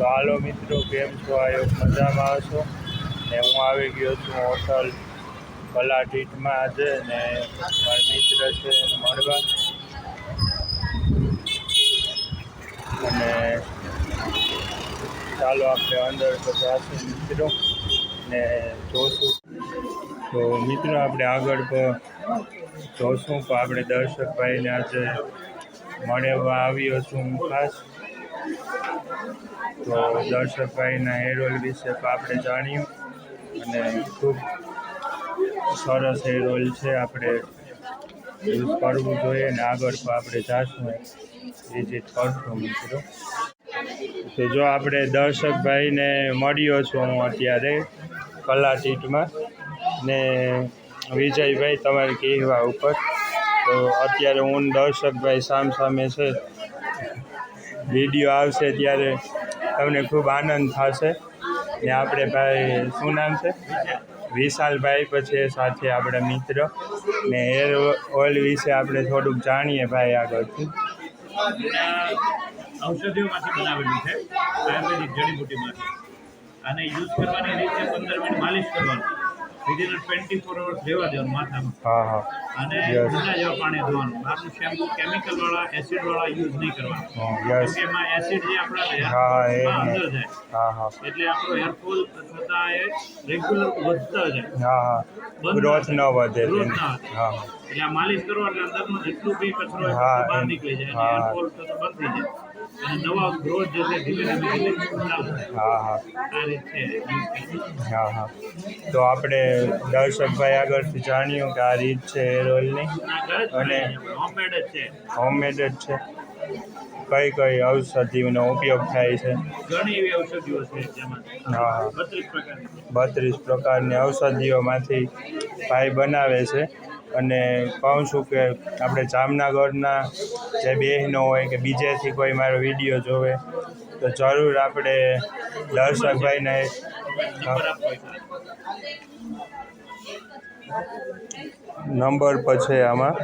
તો હાલો મિત્રો, કેમ છો? આયો મજામાં હશો. ને હું આવી ગયો છું હોટલ કલાટીટમાં આજે ને મારા મિત્ર છે મળવા. અને ચાલો આપણે અંદર જાશું મિત્રો ને જોશું. તો મિત્રો, આપણે આગળ પણ જોશું. પણ આપણે દર્શકભાઈને આજે મળવા આવ્યો છું હું ખાસ. તો દર્શકભાઈના હેર વિશે તો આપણે જાણ્યું અને ખૂબ સરસ હેર છે, આપણે યુઝ કરવું જોઈએ અને આગળ તો આપણે જાશું. વિઝિટ કરશું મિત્રો. તો જો આપણે દર્શકભાઈને મળ્યો છું હું અત્યારે કલાટીટમાં ને વિજયભાઈ તમારે કહેવા ઉપર. તો અત્યારે હું દર્શકભાઈ સામ સામે છે. વીડિયો આવશે ત્યારે તમને ખૂબ આનંદ થશે. ને આપણે ભાઈ, શું નામ છે? વિશાલભાઈ પછી સાથે આપણા મિત્ર. ને હેર ઓઇલ વિશે આપણે થોડુંક જાણીએ ભાઈ આગળથી. ઔષધિઓમાંથી બનાવેલું છે. આયુર્વેદિક જડીબુટીમાંથી આને યુઝ કરવાની રીતે પંદર મિનિટ માલિશ કરવાનું. વિધિન ટ્વેન્ટી ફોર અવર્સ રહેવા દેવાનું માથામાં. હા હા. અને Yes. જેવા પાણી ધોવાનું બહારનું શેમ્પુ કેમિકલ વાળા એસિડ વાળા યુઝ નહીં કરવાનું. યસ એમાં એસિડ જે આપણા હા, એ- અંદર જાય. હા હા. એટલે આપણો હેરફોલ થતા એ રેગ્યુલર વધતા જાય. હા હા. ગ્રોથ ન વધે હા. એટલે આ માલિશ કરો એટલે અંદરનો જેટલું બી કચરો હા, બહાર નીકળી જાય. હા. અને હેરફોલ થતો બંધ થઈ જાય. અને નવા ગ્રોથ જે ધીમે હા હા. હા હા. તો આપણે દર્શકભાઈ આગળથી જાણ્યું કે આ રીત છે હેર ઓઇલની અને- હોમમેડ જ છે. હોમમેડ જ છે. કઈ કઈ ઔષધિનો ઉપયોગ થાય છે? ઘણી એવી ઔષધિઓ છે જેમાં હા હા. બત્રીસ પ્રકારની. બત્રીસ પ્રકારની ઔષધિઓમાંથી ભાઈ બનાવે છે. અને કહું છું કે આપણે જામનગરના જે બહેનો હોય કે બીજેથી કોઈ મારો વીડિયો જોવે, તો જરૂર આપણે દર્શકભાઈને નંબર આપવો હોય તો. નંબર પર છે આમાં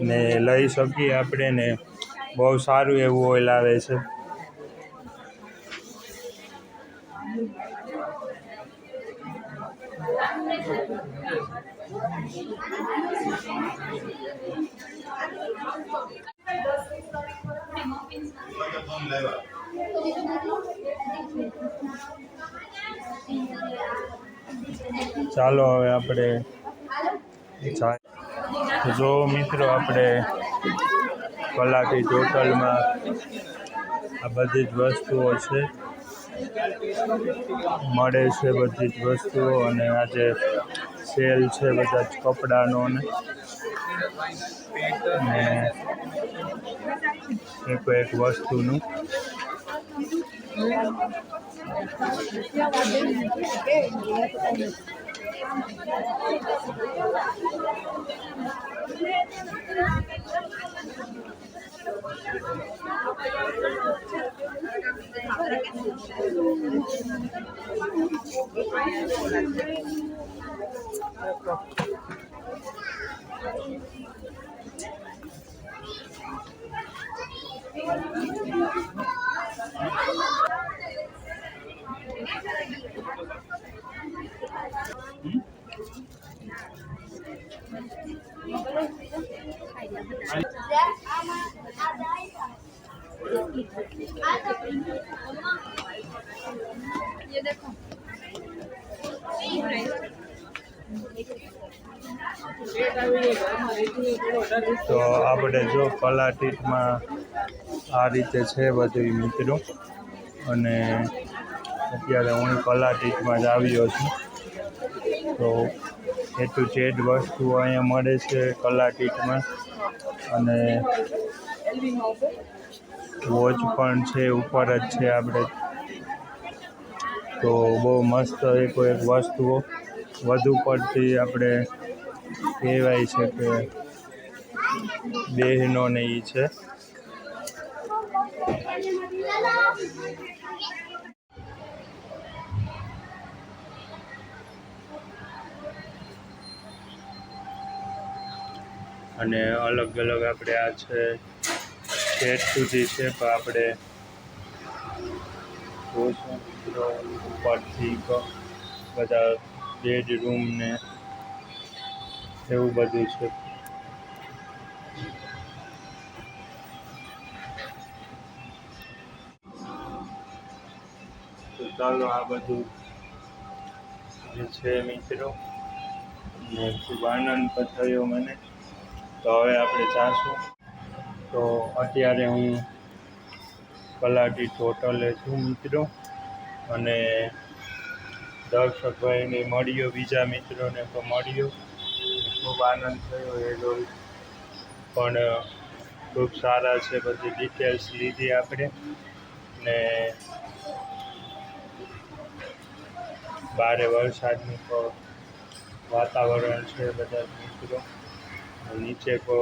ને લઈ શકીએ આપણે ને બહુ સારું એવું ઓઇલ આવે છે. ચાલો હવે આપણે જા- મિત્રો આપણે કલાટી ટોટલમાં આ બધી જ વસ્તુઓ છે. મળે છે બધી જ વસ્તુઓ અને આજે સેલ છે બધા જ કપડાનો ને એક એક વસ્તુનું. ये देखो તો આપણે જો કલાટીટમાં આ રીતે છે બધું મિત્રો અને અત્યારે હું કલાટીટમાં જ આવ્યો છું. તો એ ટુ વસ્તુઓ અહીંયા મળે છે કલાટીટમાં અને વોચ પણ છે, ઉપર જ છે આપણે. તો બહુ મસ્ત એક વસ્તુઓ. વધુ પડતી આપણે કહેવાય છે કે દેહનો ને એ છે. અને અલગ અલગ આપણે આ છે છેક સુધી છે, પણ આપણે ઉપરથી બધા બેડરૂમ ને એવું બધું છે. તો ચાલો આ બધું છે મિત્રો, ને ખૂબ આનંદ થયો મને. તો હવે આપણે જાશું તો અત્યારે હું કલાટી હોટલે છું મિત્રો, અને દર્શકભાઈને મળ્યો, બીજા મિત્રોને તો મળ્યો. ખૂબ આનંદ થયો એ રોલ પણ ખૂબ સારા છે બધી ડિટેલ્સ લીધી આપણે. ને બારે વરસાદનું તો વાતાવરણ છે બધા મિત્રો. નીચે કો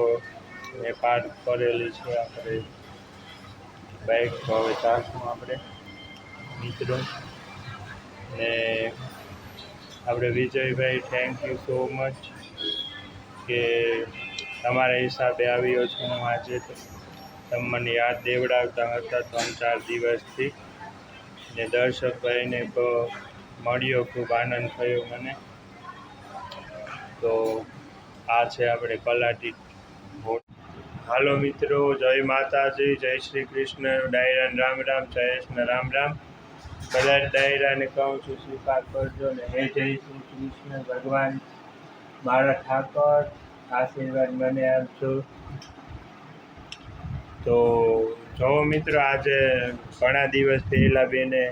એ પાર્ક કરેલી છે આપણે. બાઇક હવે ચાલશું આપણે, મિત્રો. ને આપણે Vijaybhai thank you so much કે તમારા હિસાબે આવ્યો છું હું આજે તમે મને યાદ દેવડાવતા હતા ત્રણ ચાર દિવસથી. ને દર્શકભાઈને મળ્યો, ખૂબ આનંદ થયો મને. તો આ છે આપણે કલાટી હાલો મિત્રો, જય માતાજી, જય શ્રી કૃષ્ણ. ડાયરાન રામ રામ જયેશને રામ રામ. બધા ડાયરાને કહું છું સ્વીકાર કરજો ને હે જય શ્રી કૃષ્ણ ભગવાન. મારા ઠાકર, આશીર્વાદ મને આપજો. તો જો મિત્રો આજે ઘણા દિવસ પહેલાં બેને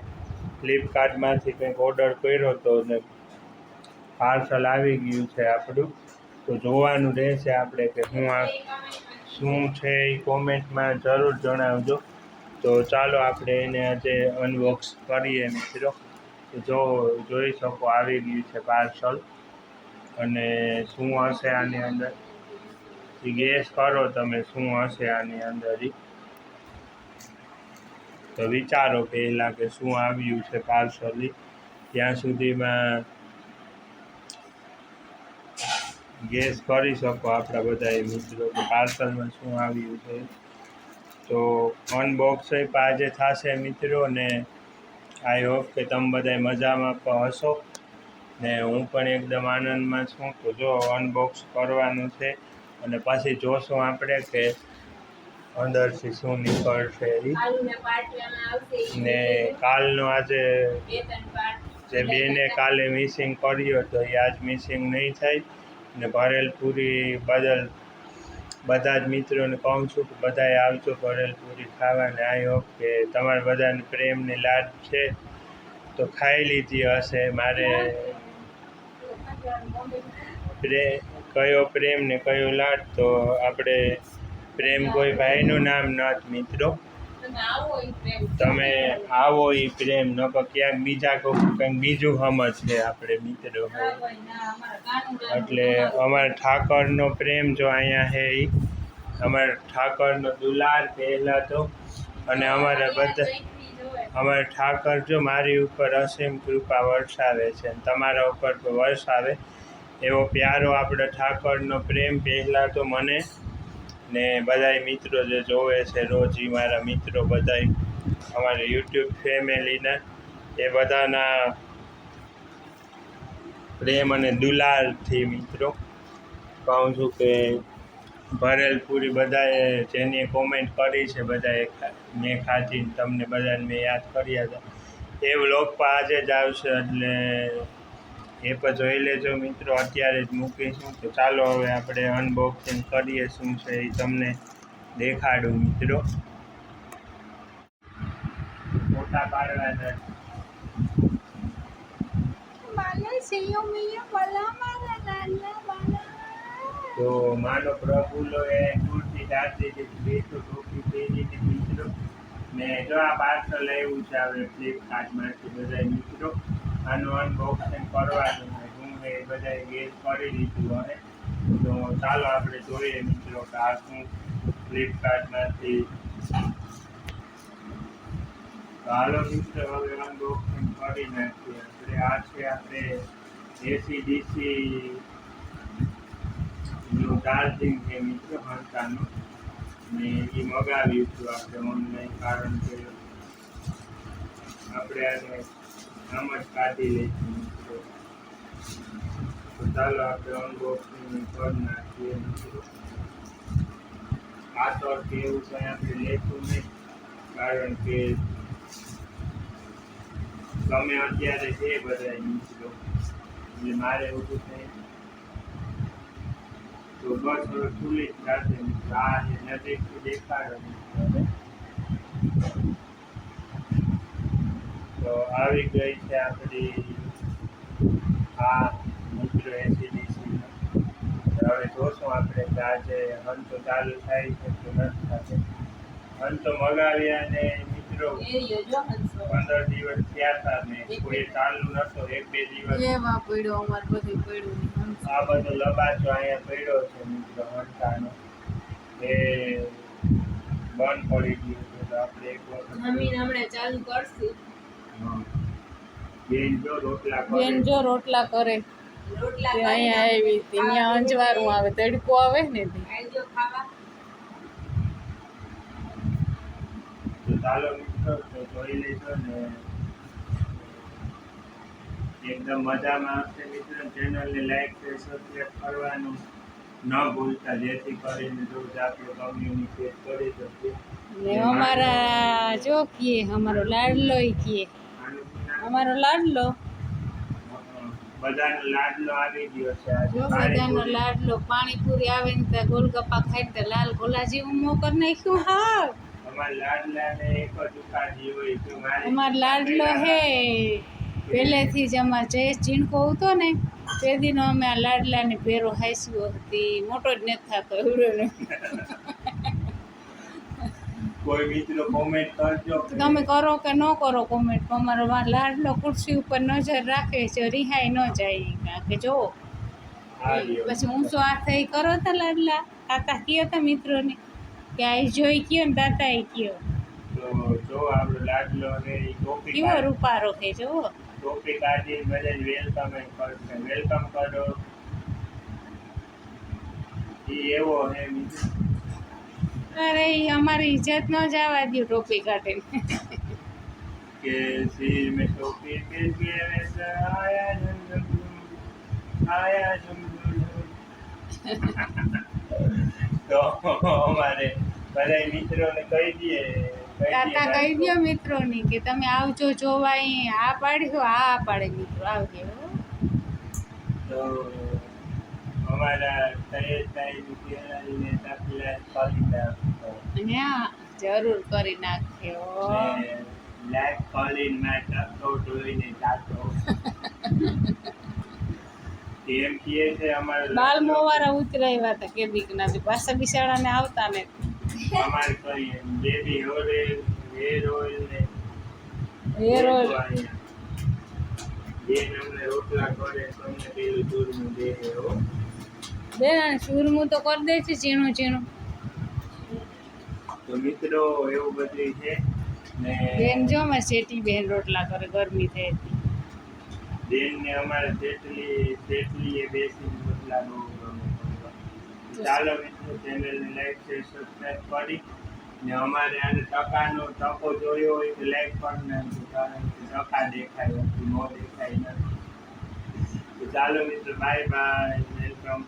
ફ્લિપકાર્ટમાંથી કંઈક ઓર્ડર કર્યો હતો ને પાર્સલ આવી ગયું છે આપણું. તો જોવાનું રહેશે આપણે કે હું આ શું છે એ કોમેન્ટમાં જરૂર જણાવજો. તો ચાલો આપણે એને આજે અનબોક્સ કરીએ મિત્રો જો જોઈ શકો આવી ગયું છે પાર્સલ અને શું હશે આની અંદર? ગેસ કરો તમે શું હશે આની અંદર તો વિચારો પહેલાં કે શું આવ્યું છે પાર્સલ ત્યાં સુધીમાં ગેસ કરી શકો આપણા બધા મિત્રો કે પાર્સલમાં શું આવ્યું છે. તો અનબોક્સ પણ આજે થશે મિત્રો ને આઈ હોપ કે તમે બધા મજામાં પણ હશો. ને હું પણ એકદમ આનંદમાં છું તો જો અનબોક્સ કરવાનું છે અને પછી જોશું આપણે કે અંદરથી શું નીકળશે ને કાલનો આજે જે બેને કાલે મિસિંગ કર્યો તો એ આજ મિસિંગ નહીં થાય. ને ભરેલ પૂરી બદલ બધા જ મિત્રોને કહું છું કે બધાએ આવજો ભરેલ પૂરી ખાવા ને આઈ હોપ કે તમારા બધાને પ્રેમની લાડ છે. તો ખાઈ લીધી હશે. મારે પ્રે, કયો પ્રેમ ને કયો લાડ, તો આપણે પ્રેમ કોઈ ભાઈનું નામ નથી મિત્રો. તમે આવો એ પ્રેમ ન તો ક્યાંક બીજા કોઈ કંઈક બીજું સમજ છે આપણે મિત્રો એટલે અમારા ઠાકરનો પ્રેમ જો અહીંયા છે એ અમારા ઠાકરનો દુલાર પહેલાં તો, અને અમારે બધા, અમારે ઠાકર જો મારી ઉપર અસીમ કૃપા વરસાવે છે તમારા ઉપર તો વરસાવે. એવો પ્યારો આપણે ઠાકરનો પ્રેમ પહેલાં તો મને ને બધાય મિત્રો જે જોવે છે, રોજ એ મારા મિત્રો બધાય, અમારી યુટ્યુબ ફેમિલીના, એ બધાના પ્રેમ અને દુલારથી મિત્રો, કહું છું કે ભરેલ પૂરી બધાએ જેની કોમેન્ટ કરી છે, બધાએ મેં ખાધી તમને બધાને મેં યાદ કર્યા હતા એ વ્લોગ પણ આજે જ આવશે, એટલે એ પણ જોઈ લેજો મિત્રો અત્યારે જ મૂકીશું. તો ચાલો હવે આપણે અનબોક્સિંગ કરીએ શું છે એ તમને દેખાડું મિત્રો. મોટા પાડવાના તો માનો પ્રભુલો એ કુર્તી ટોપી પહેરી મિત્રો. ને જો આ પાર્સલ આવ્યું છે હવે ફ્લિપકાર્ટમાંથી બધા મિત્રો. આનું અનબોક્સિંગ કરવાનું હું એ બધા ગેસ કરી દીધું અને તો ચાલો આપણે જોઈએ મિત્રો કે આ શું ફ્લિપકાર્ટમાંથી. ચાલો મિત્રો, હવે અનબોક્સિંગ કરી નાખીએ. આપણે આ છે આપણે એસી ડીસી નું ચાર્જિંગ છે મિત્રો હંતાનું ને એ મગાવ્યું હતું આપણે ઓનલાઈન કારણ કે આપણે આને આમ જ કાઢી મિત્રો તો ચાલો આપણે અનબોક્સિંગ કરી નાખીએ આ તો એવું કંઈ આપણે લેતું નહીં કારણ કે તમે અત્યારે છે બધા મિત્રો એટલે મારે એવું થાય તો બસ હવે ખુલ્લી જ થશે આ જે નજીકથી દેખાડો. તો આવી ગઈ છે આપણી આ મિત્રો એસીડીસી હવે જોશું આપણે કે આજે હંતો ચાલુ થાય છે કે નથી થશે હંતો મગાવ્યા ને મિત્રો પંદર દિવસ થયા હતા ને કોઈ ચાલુ નતો એક બે દિવસ. અમારે બધું પડ્યું આ બધો લબાચો અહીંયા પડ્યો છે મિત્રો હંતાનો. એ બંધ પડી ગયું છે તો આપણે એક વખત હમણાં ચાલુ કરશું. બેન જો રોટલા કરે. અહીંયા આવી હતી. ત્યાં અંજવારું આવે તડકો આવે ને એકદમ મજામાં આવશે મિત્રો. ચેનલને લાઈક શેર સબસ્ક્રાઈબ કરવાનું ન ભૂલતા. જેથી કરીને રોજ આપણે કમ્યુનિકેટ કરી શકીએ. ને અમારા જો કીએ અમારો લાડલો કીએ. અમારો લાડલો? બધાનો લાડલો આવી ગયો છે જો બધાનો લાડલો પાણીપુરી આવે ને ત્યાં ગોલગપ્પા ખાઈ તો લાલ ગોલા જેવું મોં કરી નાખ્યું. હા. અમારા લાડલાને એક જ ઉપાધિ હોય કે અમાર લાડલો હે. પહેલેથી જ અમાર જયેશ ચીણકો હતો ને તે દિનો અમે આ લાડલાને ભેરો હાસ્યો હતી. મોટો જ નથી થતો એવડો કોઈ મિત્રો કોમેન્ટ કરજો. તમે કરો કે ન કરો કોમેન્ટ અમારો લાડલો ખુરશી ઉપર નજર રાખે છે રિહાઈ ન જાય કે જો પછી હું શું આ થઈ કરો તા લાડલા? તાતા કયો તા મિત્રોને? કે આ જોઈ કયો ને તાતા એ કયો જો આપણો લાડલો ને ઈ કેવો રૂપારો કે જો વેલકમ કરશે વેલકમ કરો એવો હે મિત્રો. અરે અમારી ઇજ્જત ન જવા દો ટોપી કાઢીને. કેસી મે ટોપી કે કે આયા જંગલ. આયા કહી દઈએ કાકા કહી દો મિત્રોને કે તમે આવજો જોવા અહીં આ પાડ્યો આ પાડે મિત્રો આવજો. તો અમારા તૈયાર તાઈ ને અને જરૂર કરી નાખ્યો લાઈક કોલિંગમાં ટકો જોઈને જાતો એમ કહે છે અમારે બાલ મોવારા ઉતરાવ્યા હતા કે બીક નથી. પાછા બિસાડાને આવતા ને. અમારે કરીએ બેબી હોરે હેર ઓઇલ ને હેર ઓઇલ બેન અમને રોટલા કરે તમને પેલું દૂરનું દે બેન ચૂરમું તો કરી દે છે ઝીણું ઝીણું. તો મિત્રો એવું બધું છે. ને બેન જો અમારે શેટી બેન રોટલા કરે ગરમી થઈ હતી. બેનને અમારે તેટલી તેટલી એ બેસી રોટલા બહુ ચાલો મિત્રો ચેનલને લાઈક શેર સબસ્ક્રાઈબ કરી. ને અમારે આને ટકાનો ટકો જોયો હોય તો લાઈક પણ નથી કારણ કે ટકા દેખાય નથી નો દેખાય નથી. તો ચાલો મિત્રો બાય બાય વેલકમ.